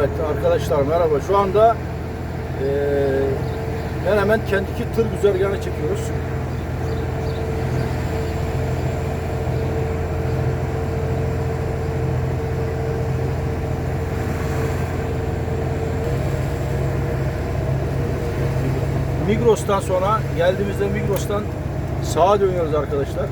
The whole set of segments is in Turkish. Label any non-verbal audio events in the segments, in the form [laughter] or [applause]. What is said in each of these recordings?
Evet arkadaşlar merhaba. Şu anda eee Menemen Kentucky tır güzergahını çekiyoruz. Migros'tan sonra geldiğimizde Migros'tan sağa dönüyoruz arkadaşlar.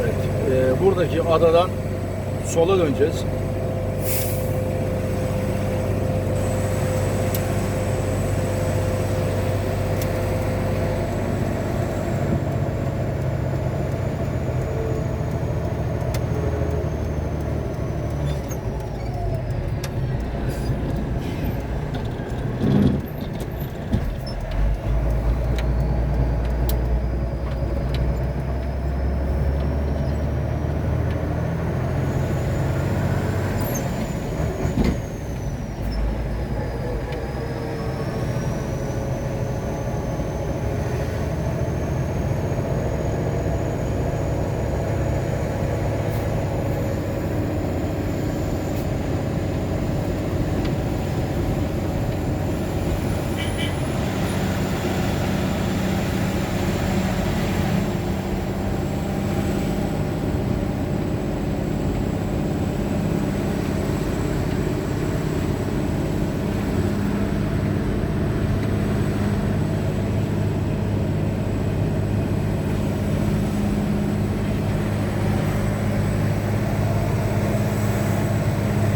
Evet, eee, buradaki adadan sola döneceğiz.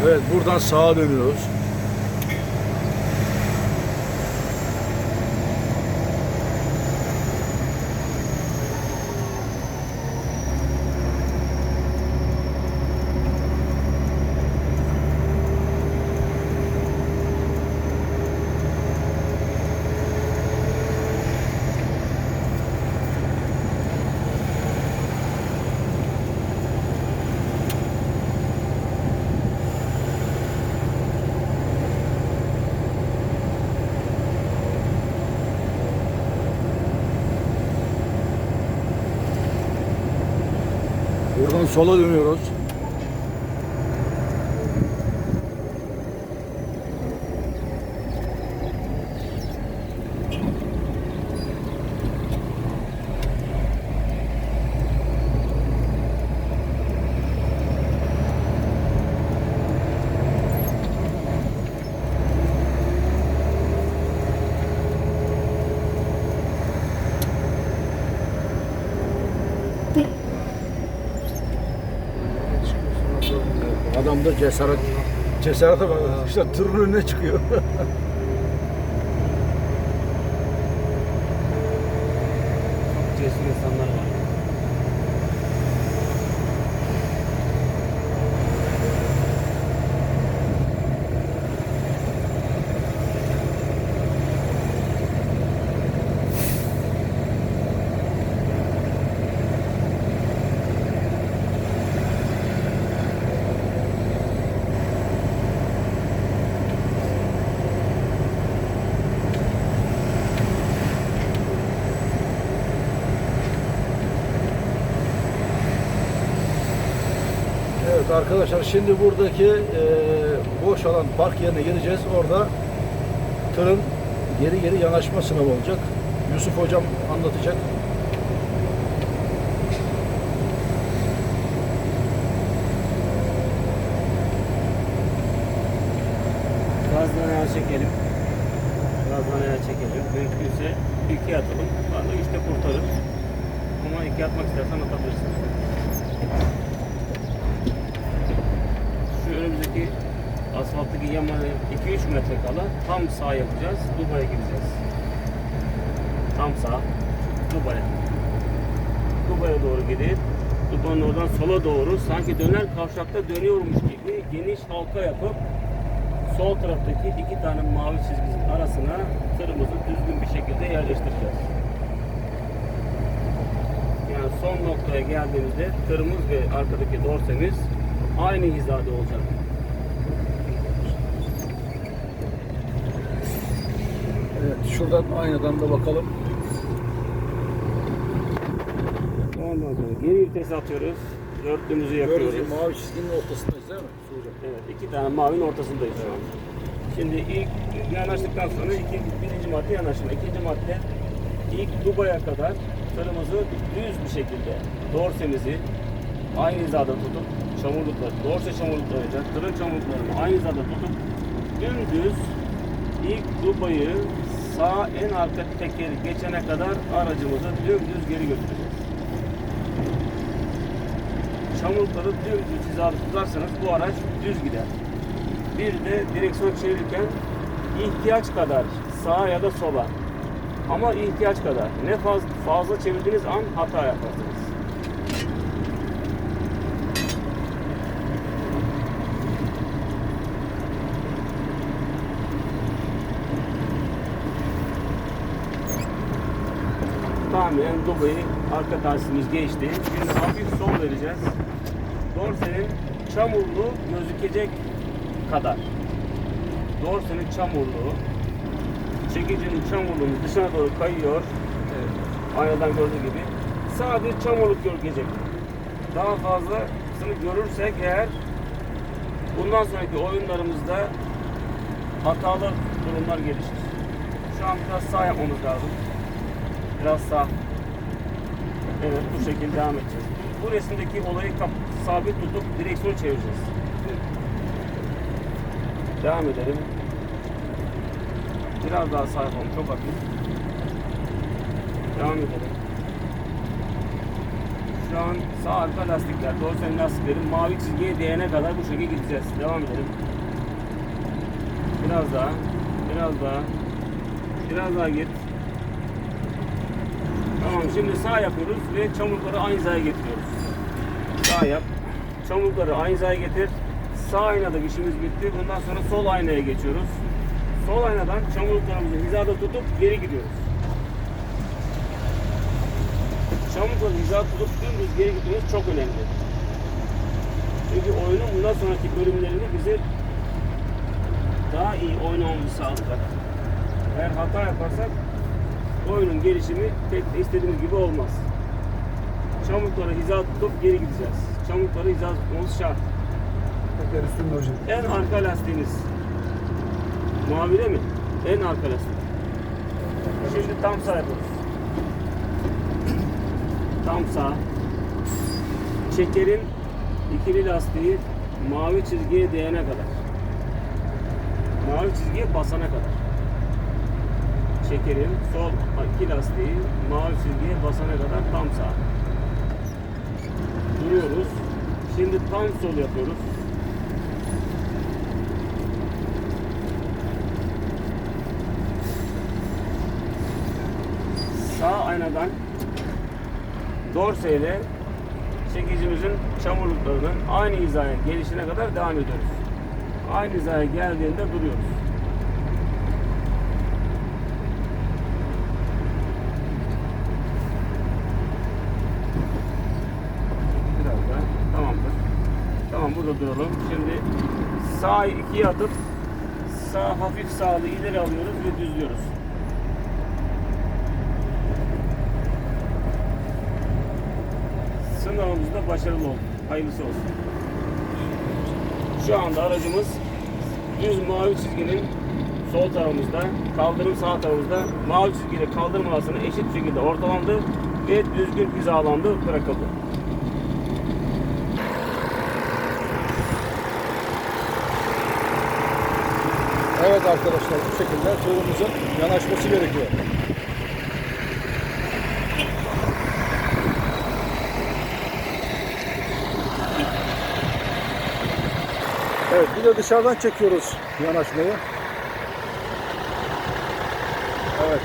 Evet buradan sağa dönüyoruz. Buradan sola dönüyoruz. Adamda cesaret cesarete bak. İşte tırın önüne çıkıyor. [laughs] Evet arkadaşlar şimdi buradaki e, boş alan park yerine geleceğiz. Orada tırın geri geri yanaşma sınavı olacak. Yusuf hocam anlatacak. Gazdan ayağa çekelim. Gazdan ayağa çekelim. Mümkünse ikiye atalım. Vallahi işte kurtarır. Ama ikiye atmak istersen atabilirsin. Şu önümüzdeki asfalttaki yamanı 2-3 metre kala tam sağ yapacağız. Dubai'ye gideceğiz. Tam sağ. Dubai. Dubai'ye doğru gidip Dubai'nin oradan sola doğru sanki döner kavşakta dönüyormuş gibi geniş halka yapıp sol taraftaki iki tane mavi çizgisinin arasına tırımızı düzgün bir şekilde yerleştireceğiz. Yani son noktaya geldiğimizde tırımız ve arkadaki dorsemiz aynı hizada olacak. Evet, şuradan aynadan da bakalım. Ondan sonra geri vites atıyoruz. Dörtlüğümüzü yapıyoruz. Gördüğünüz mavi çizginin ortasındayız değil mi? Hocam. Evet, iki tane mavinin ortasındayız şu an. Şimdi ilk yanaştıktan sonra iki, birinci madde yanaşma. İkinci madde ilk Dubai'ye kadar tırımızı düz bir şekilde dorsemizi aynı hizada tutup çamurluklar, dorse çamurluklarıyla tırın çamurluklarını aynı hizada tutup dümdüz ilk Dubai'yi sağ en arka tekeri geçene kadar aracımızı dümdüz geri götüreceğiz. Çamurlukları dümdüz hizada tutarsanız bu araç düz gider. Bir de direksiyon çevirirken ihtiyaç kadar sağa ya da sola. Ama ihtiyaç kadar. Ne fazla, fazla çevirdiğiniz an hata yaparsınız. Tamamen Dubai'yi arka taksimiz geçti. Şimdi hafif sol vereceğiz. Dorsenin çamurluğu gözükecek kadar. Dorsenin çamurluğu çekicinin çamurluğu dışına doğru kayıyor. Evet. Aynadan gördüğü gibi. Sadece çamurluk gözükecek. Daha fazlasını görürsek eğer bundan sonraki oyunlarımızda hatalı durumlar gelişir. Şu an biraz sağ yapmamız lazım. Biraz sağ. Evet bu şekilde devam edeceğiz. Bu resimdeki olayı sabit tutup direksiyon çevireceğiz. Devam edelim. Biraz daha sağ yapalım. Çok hafif. Devam edelim. Şu an sağ arka lastikler, dorsen lastiklerin mavi çizgiye değene kadar bu şekilde gideceğiz. Devam edelim. Biraz daha. Biraz daha. Biraz daha git. Tamam şimdi sağ yapıyoruz ve çamurları aynı hizaya getiriyoruz. Sağ yap. Çamurları aynı hizaya getir. Sağ aynada işimiz bitti. Bundan sonra sol aynaya geçiyoruz. Sol aynadan çamurluklarımızı hizada tutup geri gidiyoruz. Çamurlukları hizada tutup dümdüz geri gidiyoruz çok önemli. Çünkü oyunun bundan sonraki bölümlerinde bize daha iyi oynamamızı sağlayacak. Eğer hata yaparsak oyunun gelişimi pek de istediğimiz gibi olmaz. Çamurlukları hizada tutup geri gideceğiz. Çamurlukları hizada tutmamız şart. Teker üstünde hocam. En arka lastiğimiz mavide mi? En arka lastik. Şimdi tam sağ yapıyoruz. Tam sağ. Çekerin ikili lastiği mavi çizgiye değene kadar. Mavi çizgiye basana kadar. Çekerin sol iki lastiği mavi çizgiye basana kadar tam sağ. Duruyoruz. Şimdi tam sol yapıyoruz. sağ aynadan dorse ile çekicimizin çamurluklarının aynı hizaya gelişine kadar devam ediyoruz. Aynı hizaya geldiğinde duruyoruz. Biraz daha. Tamamdır. Tamam burada duralım. Şimdi sağ ikiye atıp sağ hafif sağlı ileri alıyoruz ve düzlüyoruz. Sınavımızda başarılı olduk. Hayırlısı olsun. Şu anda aracımız düz mavi çizginin sol tarafımızda, kaldırım sağ tarafımızda mavi çizgiyle kaldırım arasına eşit şekilde ortalandı ve düzgün hizalandı, bırakıldı. Evet arkadaşlar bu şekilde tuğumuzun yanaşması gerekiyor. Evet bir de dışarıdan çekiyoruz yanaşmayı. Evet.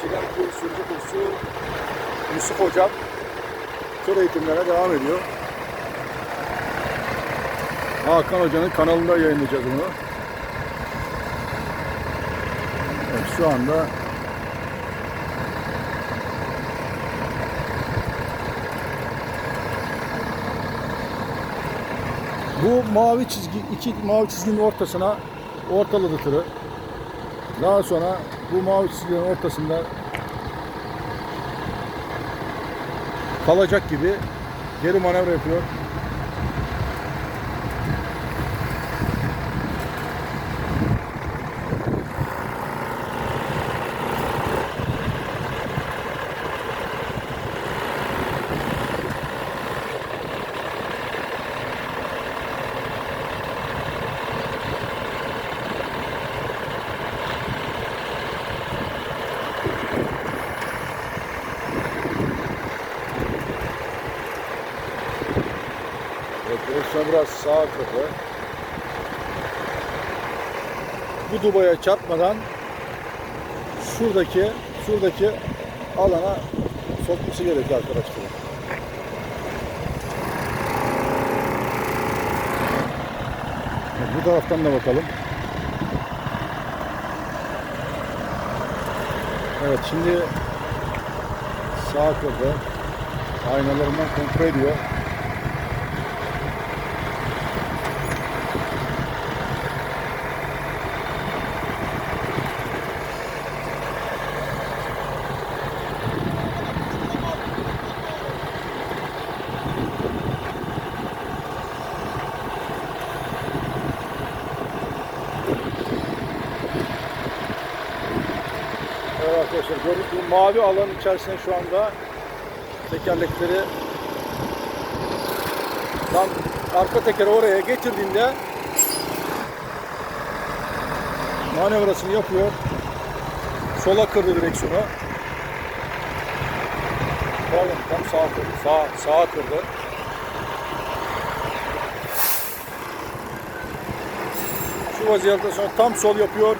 Silah kursu, kursu Yusuf Hocam tur eğitimlere devam ediyor. Hakan Hoca'nın kanalında yayınlayacağız bunu. Evet, şu anda bu mavi çizgi iki mavi çizginin ortasına ortaladı tırı. Daha sonra bu mavi çizginin ortasında kalacak gibi geri manevra yapıyor. Direksiyon biraz sağa kırdı. Bu dubaya çarpmadan şuradaki şuradaki alana sokması gerekiyor arkadaşlar. Bu taraftan da bakalım. Evet şimdi sağa kırdı. Aynalarından kontrol ediyor. Evet arkadaşlar gördüğünüz gibi mavi alanın içerisinde şu anda tekerlekleri tam arka tekeri oraya getirdiğinde manevrasını yapıyor. Sola kırdı direksiyonu. Pardon tam sağa kırdı. Sağ, sağa kırdı. Şu vaziyetten sonra tam sol yapıyor.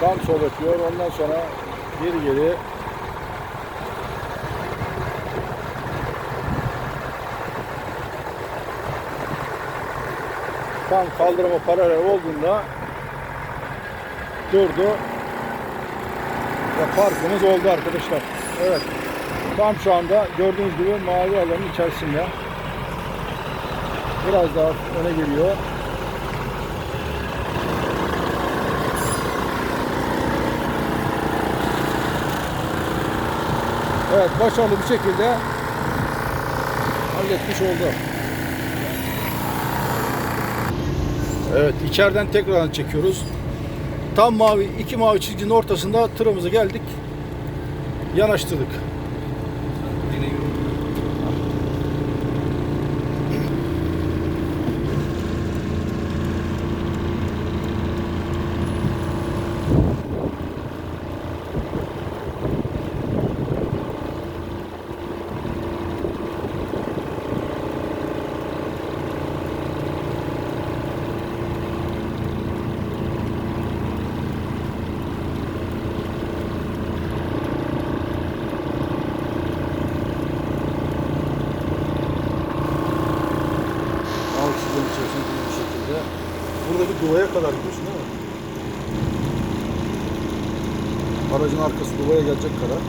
Tam sol yapıyor. Ondan sonra geri geri tam kaldırıma paralel olduğunda durdu ve parkımız oldu arkadaşlar. Evet. Tam şu anda gördüğünüz gibi mavi alanın içerisinde. Biraz daha öne geliyor. Evet başarılı bir şekilde halletmiş oldu. Evet içeriden tekrardan çekiyoruz. Tam mavi iki mavi çizginin ortasında tırımızı geldik. Yanaştırdık. হয়ে যাচ্ছে খারাপ।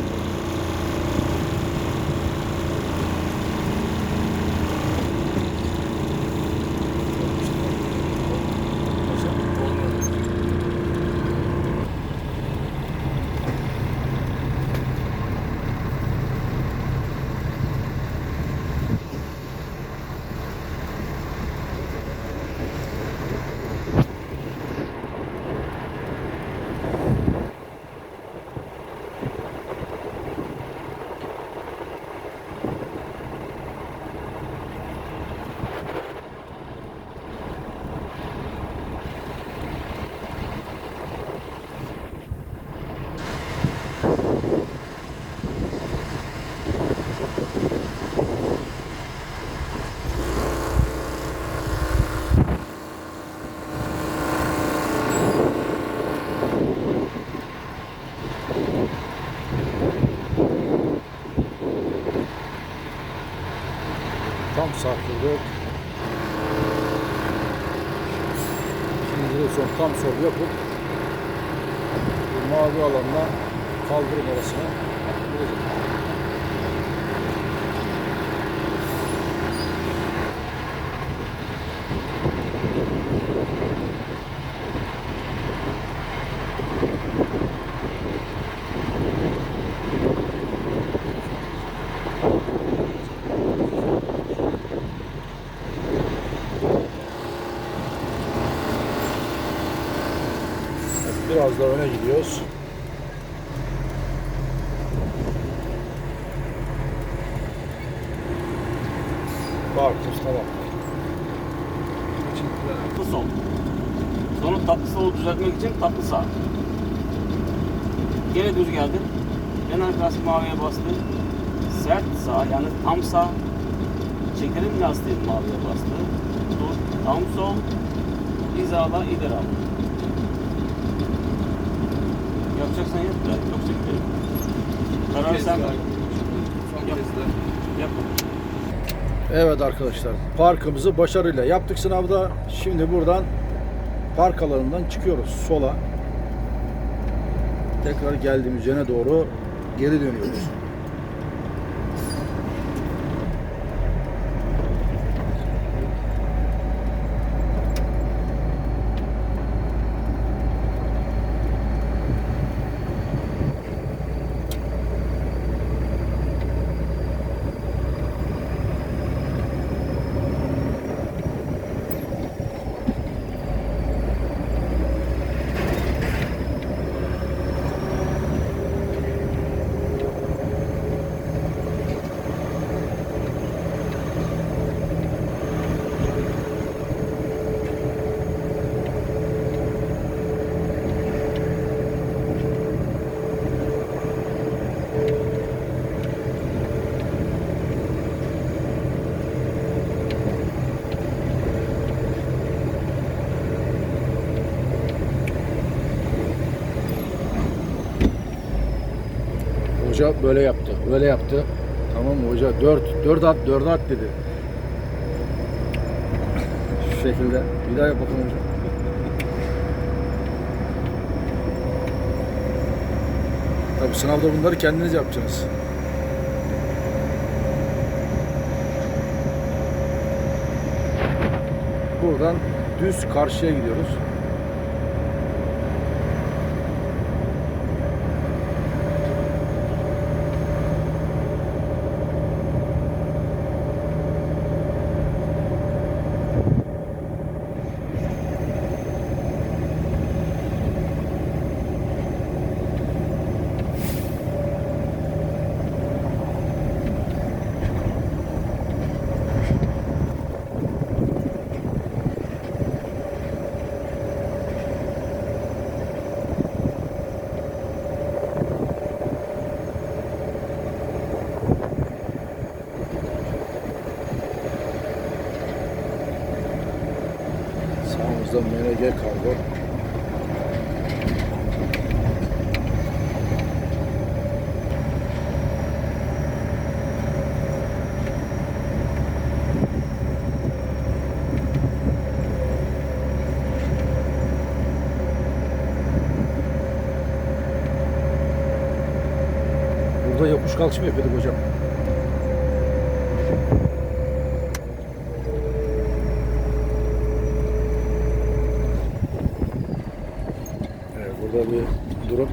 Tam sarkıldık. Şimdi direksiyon tam sol yapıp bu mavi alanla kaldırım arasına gidecek. Biraz da öne gidiyoruz. Parkımız tamam. Tatlı sol. Sonra tatlı solu düzeltmek için tatlı sağ. Gene düz geldin. En arkası maviye bastı. Sert sağ yani tam sağ. Çekelim lastiği maviye bastı. Dur. Tam sol. Hizala ileri al. Yapacaksan yap da yoksa gidelim. Kararı sen ver. Yap. Evet arkadaşlar parkımızı başarıyla yaptık sınavda. Şimdi buradan park alanından çıkıyoruz sola. Tekrar geldiğimiz yöne doğru geri dönüyoruz. Hoca böyle yaptı, böyle yaptı. Tamam mı hoca? Dört, dört at, dört at dedi. Şu şekilde. Bir daha yap bakalım hocam. Tabii sınavda bunları kendiniz yapacaksınız. Buradan düz karşıya gidiyoruz. Sağımızda MNG kargo. Burada yokuş kalkış mı yapıyorduk hocam? Evet, burada bir durup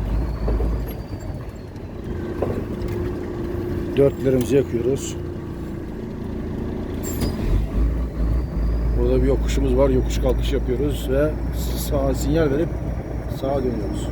dörtlerimizi yakıyoruz. Burada bir yokuşumuz var. Yokuş kalkış yapıyoruz ve sağa sinyal verip sağa dönüyoruz.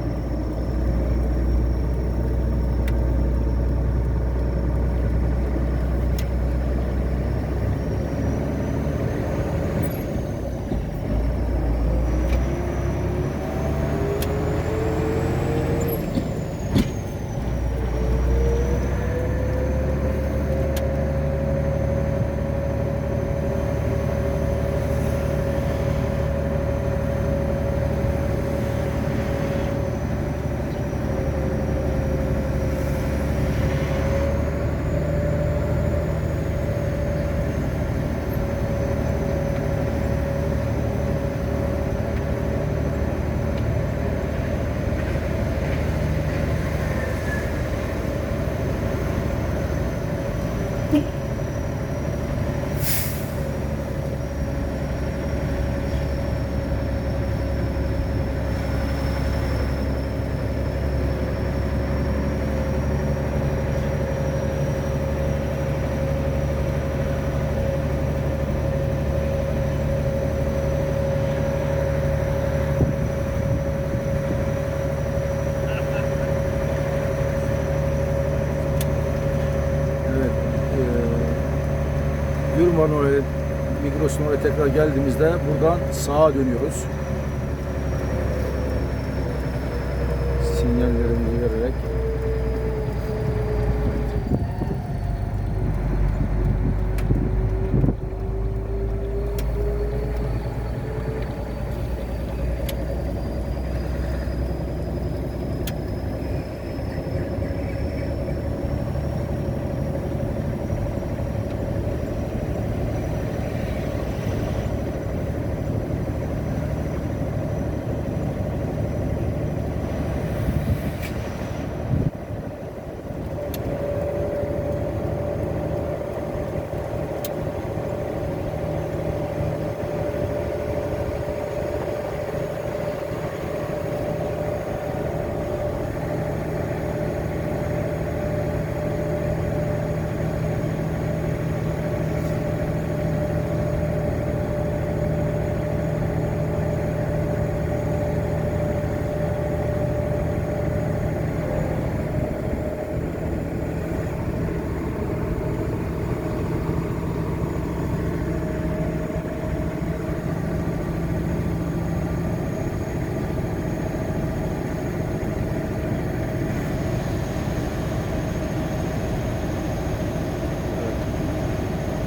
Oraya tekrar geldiğimizde buradan sağa dönüyoruz.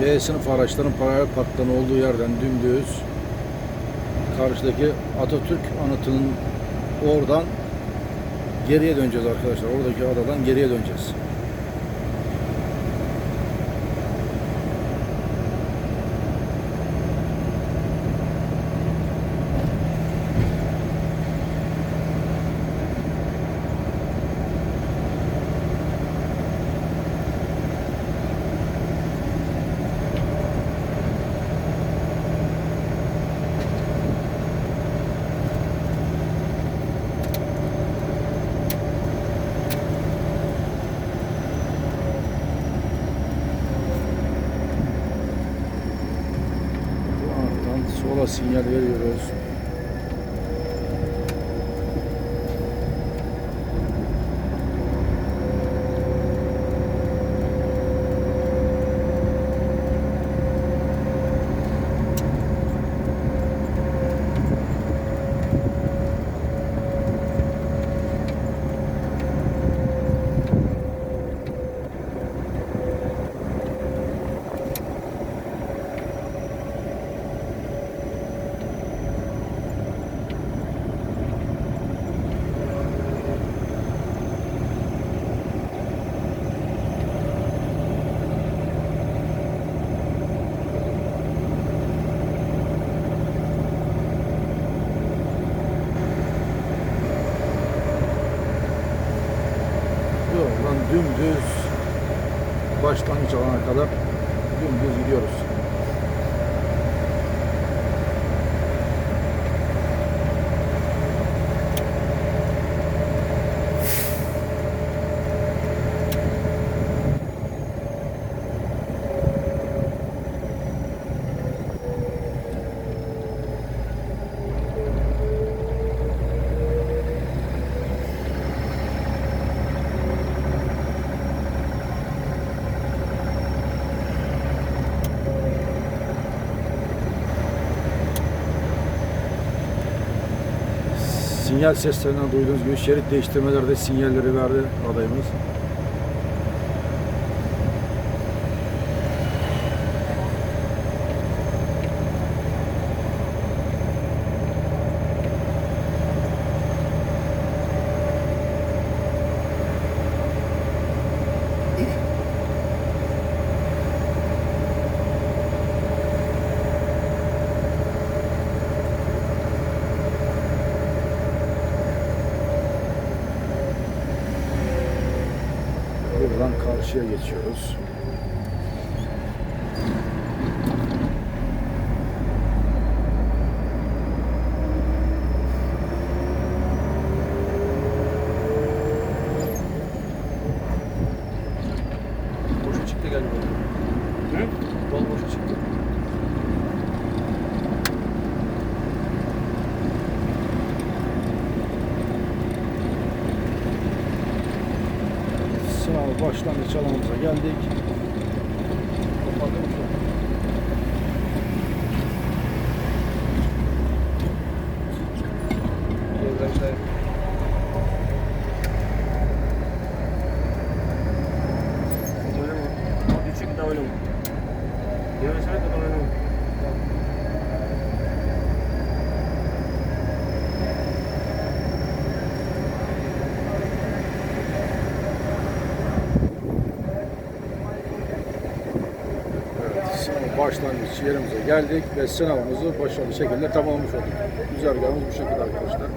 B sınıf araçların paralel parktan olduğu yerden dümdüz karşıdaki Atatürk anıtının oradan geriye döneceğiz arkadaşlar. Oradaki adadan geriye döneceğiz. Bu anıttan sola sinyal veriyoruz. Bu yoldan dümdüz başlangıç alana kadar dümdüz gidiyoruz. Sinyal seslerinden duyduğunuz gibi şerit değiştirmelerde sinyalleri verdi adayımız. Buradan karşıya geçiyoruz. Boşa çıktı galiba. Hı? Yol boşa çıktı. Sağ başlangıç alanımıza geldik. Kapattım şu an. Başlangıç yerimize geldik ve sınavımızı başarılı şekilde tamamlamış olduk. Güzergahımız bu şekilde arkadaşlar.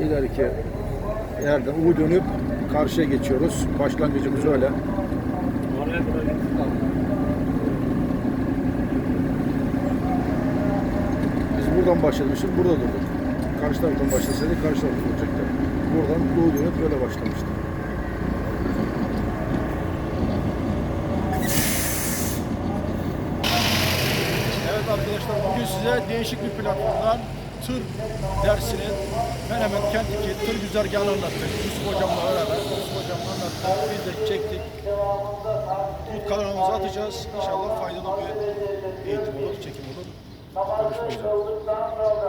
İleriki yerden U dönüp karşıya geçiyoruz. Başlangıcımız öyle. Biz buradan başlamıştık, burada durduk. Karşı taraftan başlasaydık karşı tarafta duracaktı. Buradan U dönüp böyle başlamıştık. Evet arkadaşlar bugün size değişik bir platformdan tır dersinin Menemen kentteki tır güzergahını anlattık. Yusuf hocamla beraber. Yusuf hocamla anlattık. Biz de çektik. Bu kanalımıza atacağız. İnşallah faydalı bir eğitim olur, çekim olur. Görüşmek üzere.